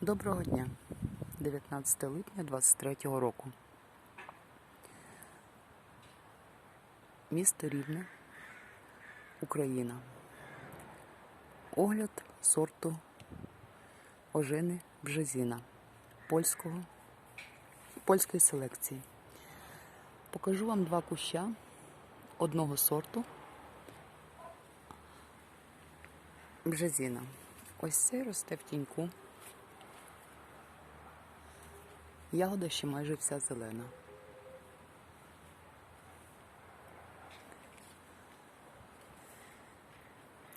Доброго дня, 19 липня 23 року. Місто Рівне, Україна. Огляд сорту ожини Бжезіна польського, польської селекції. Покажу вам два куща одного сорту Бжезіна. Ось цей росте в тіньку. Ягода ще майже вся зелена.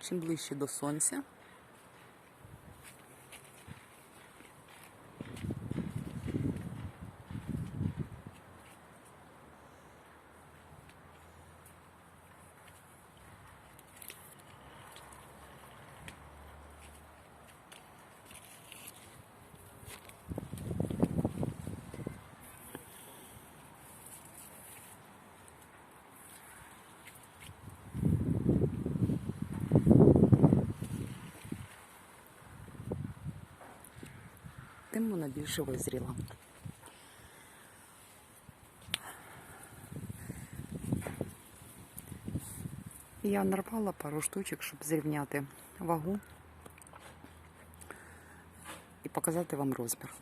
Чим ближче до сонця, тим вона більше визріла. Я нарвала пару штучок, щоб зрівняти вагу і показати вам розмір.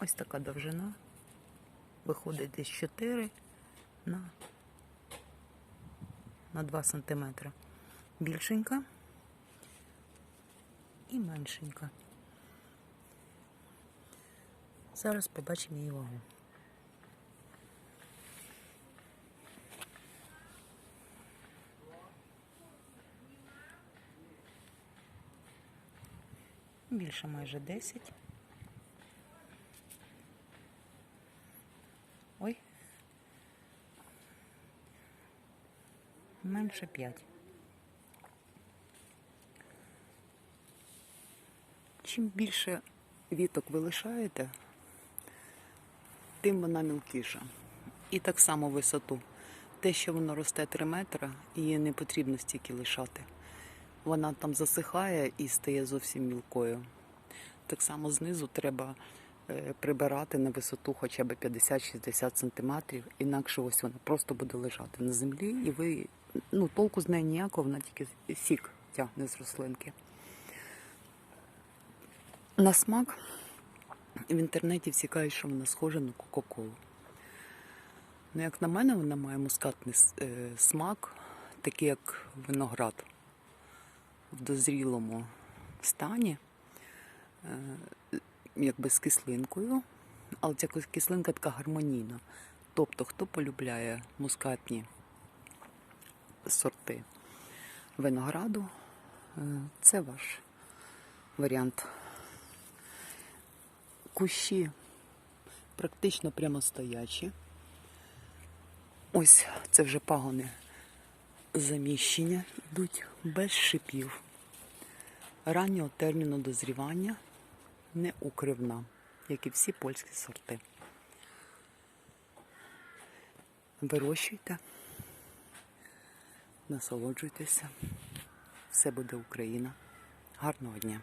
Ось така довжина. Виходить десь 4 на, на 2 сантиметри. Більшенька і меншенька. Зараз побачимо її вагу. Більше майже 10. Ой. Менше 5. Чим більше віток ви лишаєте, тим вона мілкіша. І так само висоту. Те, що воно росте 3 метри, її не потрібно стільки лишати. Вона там засихає і стає зовсім мілкою. Так само знизу треба е, прибирати на висоту хоча б 50-60 см, інакше ось вона просто буде лежати на землі, і ви ну, толку з неї ніякого, вона тільки сік тягне з рослинки. На смак. В інтернеті всі кажуть, що вона схожа на Кока-Колу. Ну, як на мене, вона має мускатний е, смак, такий як виноград. В дозрілому стані, е, якби з кислинкою, але ця кислинка така гармонійна. Тобто, хто полюбляє мускатні сорти винограду, е, це ваш варіант кущі практично прямостоячі. Ось це вже пагони заміщення йдуть без шипів. Раннього терміну дозрівання не укривна, як і всі польські сорти. Вирощуйте, насолоджуйтеся. Все буде Україна. Гарного дня!